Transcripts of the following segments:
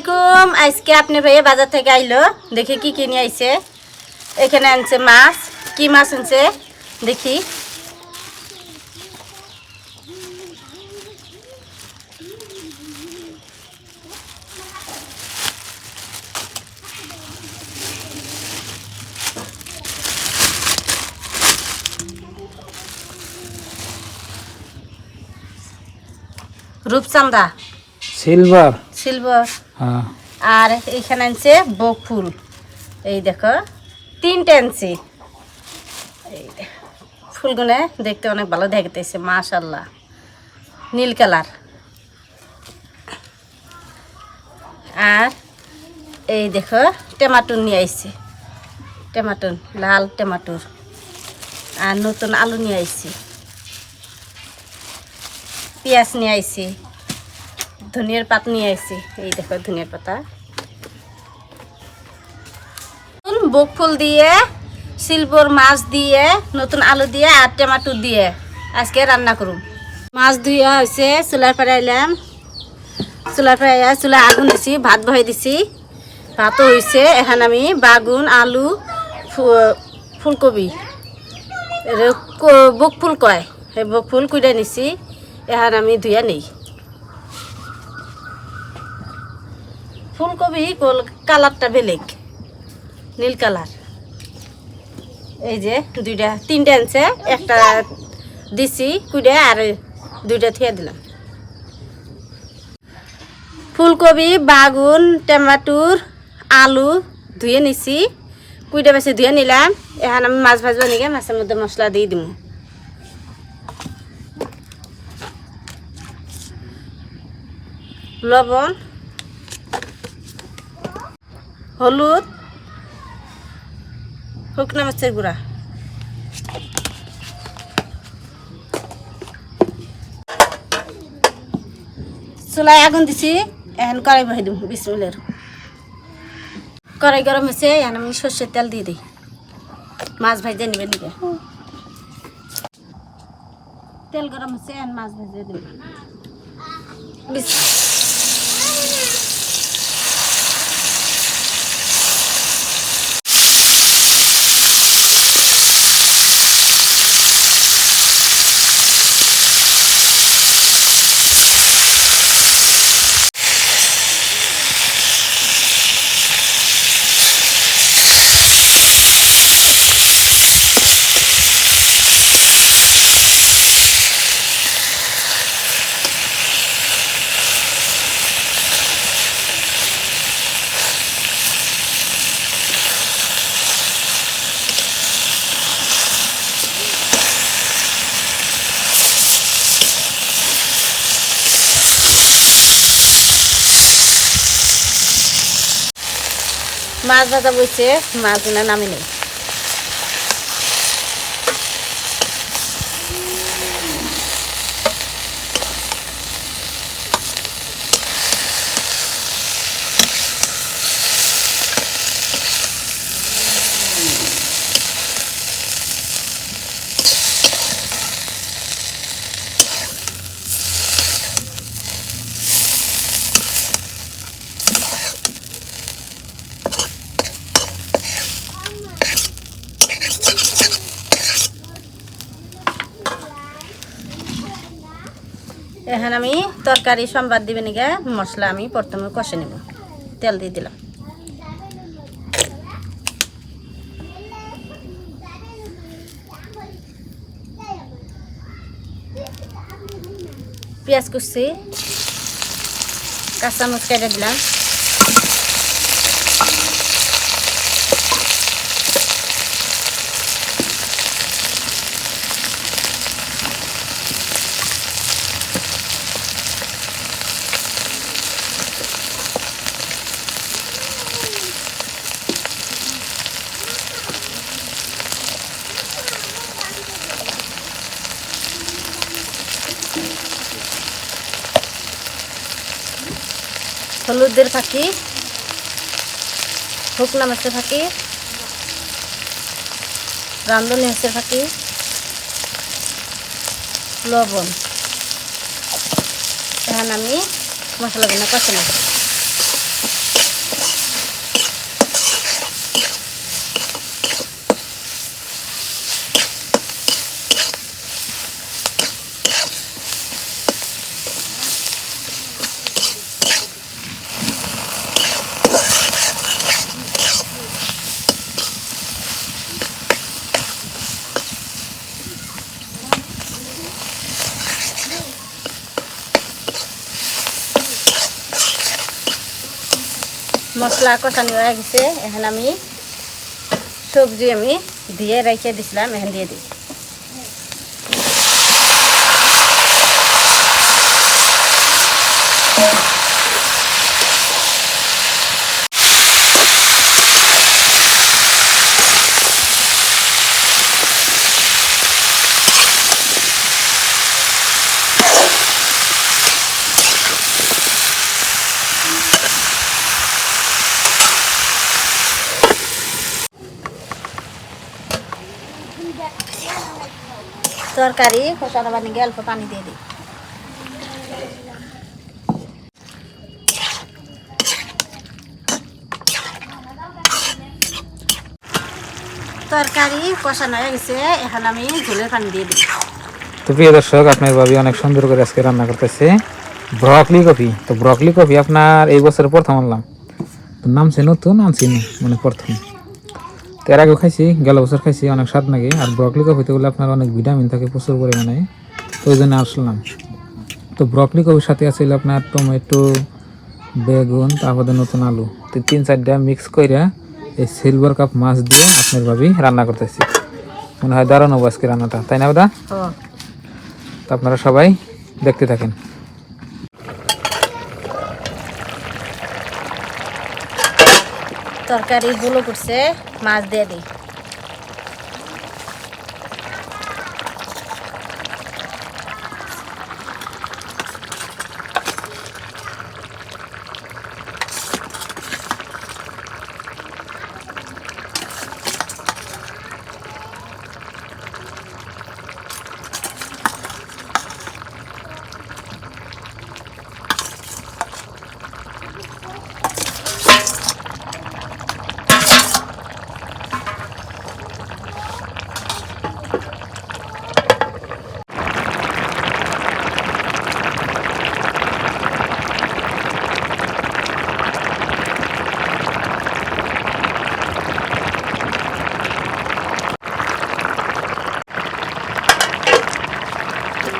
আলাইকুম। আজকে আপনি ভাইয়া বাজার থেকে আইলো। দেখি কি কিনে আইছে। এখানে আনছে মাছ। কি মাছ আনছে? দেখি। রূপচান্দা সিলভার সিলভার হ্যাঁ আর এখানে আনছে বক ফুল এই দেখো, তিনটে আনছি। এই ফুলগুলো দেখতে অনেক ভালো দেখতেছে মাশাল্লাহ নীল কালার। আর এই দেখো, টমাটোর নিয়ে আইছি। টমাটোর, লাল টমাটোর। আর নতুন আলু নিয়ে আইছি। পেঁয়াজ নিয়ে আইছি। ধনিয়ার পাত নিয়ে আইছি। এই দেখো ধনিয়ার পাতা। বক ফুল দিয়ে, সিলভর মাছ দিয়ে, নতুন আলু দিয়ে আর টমাটো দিয়ে আজকে রান্না করুম। মাছ ধুয়ে হয়েছে চুলার পরে আইলাম চুলার পরে আইয়া চুলা আগুন দিছি, ভাত বহাই দিছি। ভাতও হয়েছে এখন আমি বাগুন, আলু, ফু- ফুলকবি ক- বক ফুল কয়? সেই বক ফুল কুইডাই নিছি, এখন আমি ধুইয়া নেই। ফুলকপি কোল কালারটা বেলেগ, নীল কালার। এই যে দুইটা, তিনটা আনছে, একটা দিছি কুইডে আর দুইটা থিয়া দিলাম। ফুলকপি, বাগুন, টমাটোর আলু ধুয়ে নিছি কুইটা বেশি ধুয়ে নিলাম, এখন আমি মাছ ভাজবা নিগে মাছের মধ্যে মশলা দিয়ে দিব লবণ হলুদ। শুকনা মাছের গুঁড়া। চুলায় আগুন দিছি, এখন কড়াই বহাই দিম বিসমিলের কড়াই গরম হয়েছে, এখন আমি সর্ষের তেল দিয়ে দিই। মাছ ভাজতে নিবে নিবে তেল গরম হচ্ছে এখন মাছ ভেজে দিই মাছ ভাজা বইছে মাছগুলো নামে নেই এখন আমি তরকারি, সম্বাদ দিবে নিগে মশলা আমি প্রথমে কষে নেব। তেল দিয়ে দিলাম। পেঁয়াজ কুচি, কাঁচামরিচ কেটে দিলাম। হলুদের ফাঁকি শুকনা মাছের ফাঁকি রান্ধনি মাছের ফাঁকি লবণ। এখন আমি মশলাগুলো কষে নেব। মশলা কষানি হয়ে গেছে এখন আমি সবজি আমি দিয়ে রেখে দিছিলাম এখন দিয়ে দিই। তরকারি পানি গিয়ে অল্প পানি দিয়ে দিই। তরকারি কষানো হয়ে গেছে, এখন আমি ঝোলের পানি দিয়ে দিই। তো প্রিয় দর্শক, আপনার ভাবি অনেক সুন্দর করে আজকে রান্না করতেছে। ব্রকলি কফি। তো ব্রকলি কফি আপনার এই বছর প্রথম আনলাম। তো নামছে নতুন, আনছি মানে প্রথম। এর আগেও খাইছি গেল বছর খাইছি অনেক স্বাদ লাগে আর ব্রকলি কফিতে বলে আপনার অনেক ভিটামিন থাকে প্রচুর পরিমাণে তো ওই জন্য আসলাম। তো ব্রকলি কফির সাথে আছে আপনার টমেটো বেগুন তারপরে নতুন আলু। তো তিন চারটা মিক্স কইরা এই সিলভার কাপ মাছ দিয়ে আপনার ভাবি রান্না করতেছি। মনে হয় দারুণ হব আজকে রান্নাটা তাই না দাদা তো আপনারা সবাই দেখতে থাকেন। তরকারি গুলো করছে মাছ দিয়ে দিই।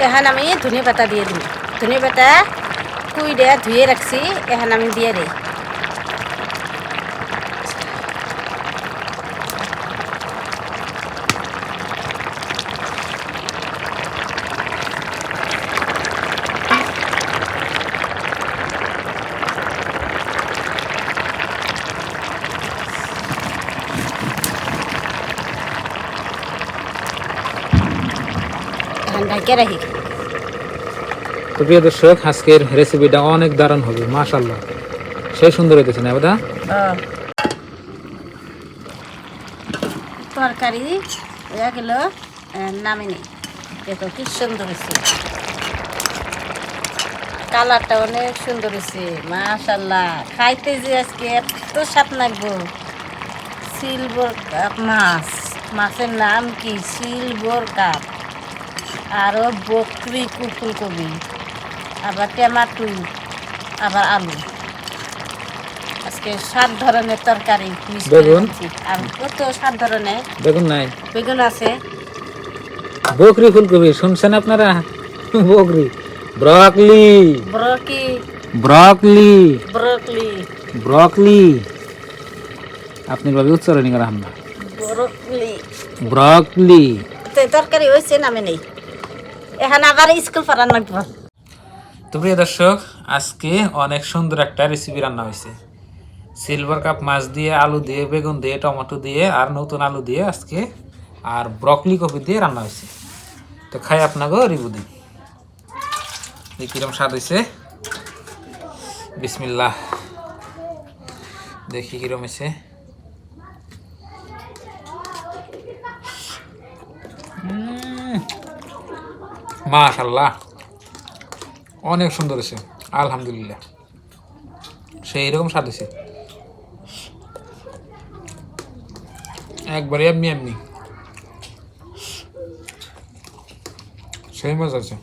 এখন আমি ধনে পাতা দিয়ে দিই ধনে পাতা কুই দিয়ে ধুয়ে রাখছি এখন আমি দিয়ে দিই এখন ঢাকে রাখি তো প্রিয় দর্শক, আজকের রেসিপিটা অনেক দারুণ হবে মাশাল্লাহ সে সুন্দর হইতেছে না দাদা তরকারি কি সুন্দর হয়েছে কালারটা অনেক সুন্দর হয়েছে মাশাল্লাহ খাইতে যে আজকে এত স্বাদ লাগবো। সিলভার কাপ মাছ, মাছের নাম কি? সিলভার কাপ আরও বকরি ফুলকপি আবার টমাটো আবার আলু। আজকে সাত ধরনের তরকারি বেগুন? আর কত সাত ধরনের? দেখুন নাই। বেগুন আছে। বকরি ফুলকপি শুনছেন আপনারা? বকরি। ব্রকলি। ব্রকি। ব্রকলি। ব্রকলি। ব্রকলি। আপনি ভাবে উচ্চারণই করা আমরা ব্রকলি। ব্রকলি। তরকারি হয়েছে নামে নেই। এখানে আবার স্কুল পড়ান লাগবে। তো প্রিয় দর্শক, আজকে অনেক সুন্দর একটা রেসিপি রান্না হয়েছে। সিলভার কাপ মাছ দিয়ে, আলু দিয়ে, বেগুন দিয়ে, টমেটো দিয়ে আর নতুন আলু দিয়ে আজকে আর ব্রকলি কপি দিয়ে রান্না হয়েছে। তো খাই আপনাকে রিবু দিই। কিরম স্বাদ হয়েছে। বিসমিল্লাহ। দেখি কিরম হয়েছে। মাশাল্লাহ অনেক সুন্দর হয়েছে, আলহামদুলিল্লাহ। সেই রকম স্বাদ হয়েছে। একবারে এমনি এমনি। সেই মজা আছে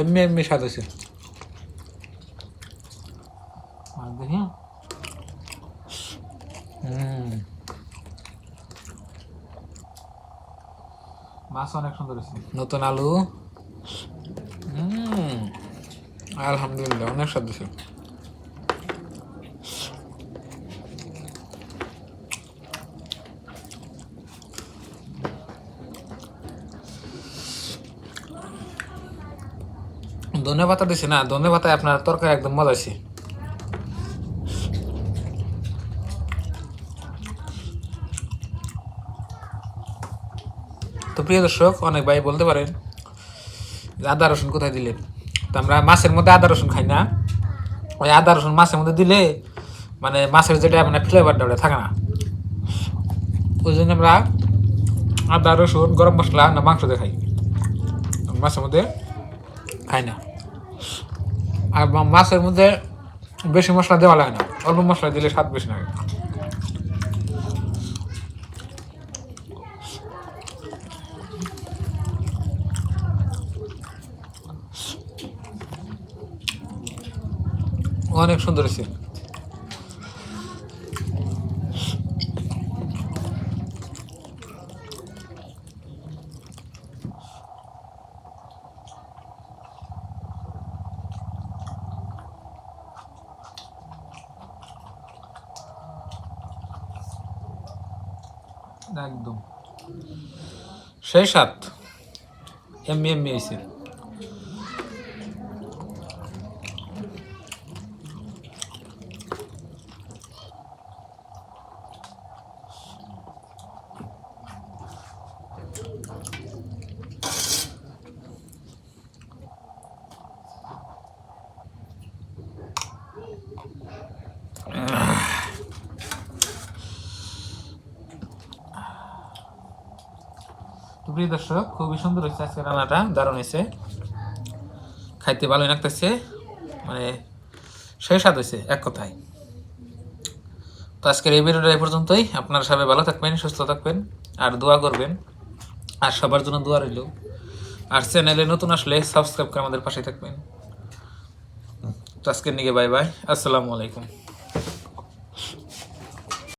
এমনি এমনি স্বাদ আছে আর দেখি হুম মাছ অনেক সুন্দর হয়েছে। নতুন আলু। আলহামদুলিল্লাহ, অনেক স্বাদ ধনে পাতা দিছে না ধনে পাতায় আপনার তরকারি একদম মজা আছে তো প্রিয় দর্শক, অনেক ভাই বলতে পারেন আদা রসুন কোথায় দিলেন তো আমরা মাছের মধ্যে আদা রসুন খাই না। ওই আদা রসুন মাছের মধ্যে দিলে মানে মাছের যেটা মানে ফ্লেভারটা ওটা থাকে না। ওই জন্য আমরা আদা রসুন, গরম মশলা না মাংস দিয়ে খাই। মাছের মধ্যে খাই না। আর মাছের মধ্যে বেশি মশলা দেওয়া লাগে না। অল্প মশলা দিলে স্বাদ বেশি লাগে। অনেক সুন্দর হয়েছে একদম। সেই সাত এমনি এমনি হয়েছে তো প্রিয় দর্শক, খুবই সুন্দর হয়েছে আজকে রান্নাটা, দারুণ হয়েছে। খাইতে ভালোই লাগতেছে মানে সেই স্বাদ হয়েছে, এক কথায়। তো আজকের এই ভিডিওটা এই পর্যন্তই। আপনারা সবাই ভালো থাকবেন, সুস্থ থাকবেন, আর দোয়া করবেন। আর সবার জন্য দোয়া রইল। আর চ্যানেলে নতুন আসলে সাবস্ক্রাইব করে আমাদের পাশে থাকবেন। তো আজকের নিকে বাই বাই আসসালামু আলাইকুম।